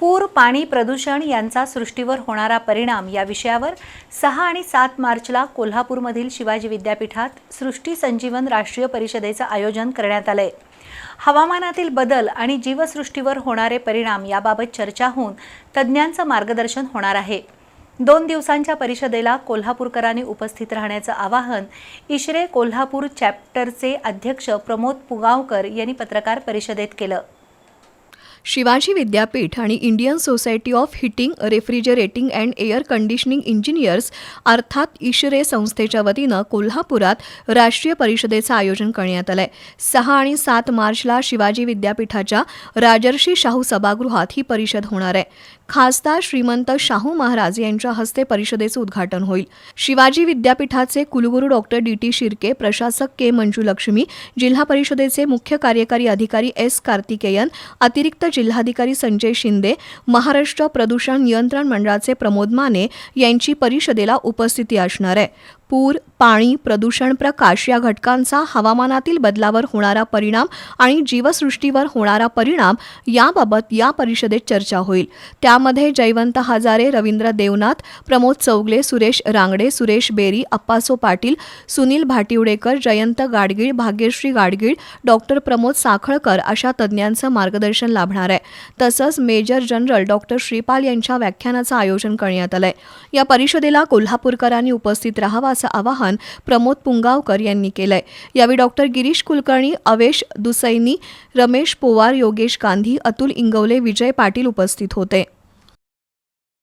पूर पाणी प्रदूषण यांचा सृष्टीवर होणारा परिणाम या विषयावर सहा आणि सात मार्चला कोल्हापूरमधील शिवाजी विद्यापीठात सृष्टी संजीवन राष्ट्रीय परिषदेचं आयोजन करण्यात आलंय. हवामानातील बदल आणि जीवसृष्टीवर होणारे परिणाम याबाबत चर्चा होऊन तज्ज्ञांचं मार्गदर्शन होणार आहे. दोन दिवसांच्या परिषदेला कोल्हापूरकरांनी उपस्थित राहण्याचं आवाहन इशरे कोल्हापूर चॅप्टरचे अध्यक्ष प्रमोद पुगावकर यांनी पत्रकार परिषदेत केलं. शिवाजी विद्यापीठ आणि Indian society of heating refrigerating and air conditioning engineers अर्थात इशरे संस्थेच्या वतीनं कोल्हापुरात राष्ट्रीय परिषदेचं आयोजन करण्यात आलंय. सहा आणि सात मार्चला शिवाजी विद्यापीठाच्या राजर्षी शाहू सभागृहात ही परिषद होणार आहे. खासदार श्रीमंत शाहू महाराज यांच्या हस्ते परिषदेचं उद्घाटन होईल. शिवाजी विद्यापीठाचे कुलगुरू डॉक्टर डी टी शिर्के प्रशासक के मंजुलक्ष्मी जिल्हा परिषदेचे मुख्य कार्यकारी अधिकारी एस कार्तिकेयन अतिरिक्त जिल्हाधिकारी संजय शिंदे महाराष्ट्र प्रदूषण नियंत्रण मंडळाचे प्रमोद माने यांची परिषदेला उपस्थिती असणार आहे. पूर पाणी प्रदूषण प्रकाश या घटकांचा हवामानातील बदलावर होणारा परिणाम आणि जीवसृष्टीवर होणारा परिणाम याबाबत या परिषदेत चर्चा होईल. त्यामध्ये जयवंत हजारे रवींद्र देवनाथ प्रमोद चौगले सुरेश रांगडे सुरेश बेरी अप्पासो पाटील सुनील भाटिवडेकर जयंत गाडगीळ भाग्यश्री गाडगीळ डॉक्टर प्रमोद साखळकर अशा तज्ज्ञांचं मार्गदर्शन लाभणार आहे. तसंच मेजर जनरल डॉक्टर श्रीपाल यांच्या व्याख्यानाचं आयोजन करण्यात आलंय. या परिषदेला कोल्हापूरकरांनी उपस्थित राहावा असं आवाहन प्रमोद पुंगावकर यांनी केलंय. यावेळी डॉक्टर गिरीश कुलकर्णी अवेश दुसैनी रमेश पोवार योगेश गांधी अतुल इंगवले विजय पाटील उपस्थित होते.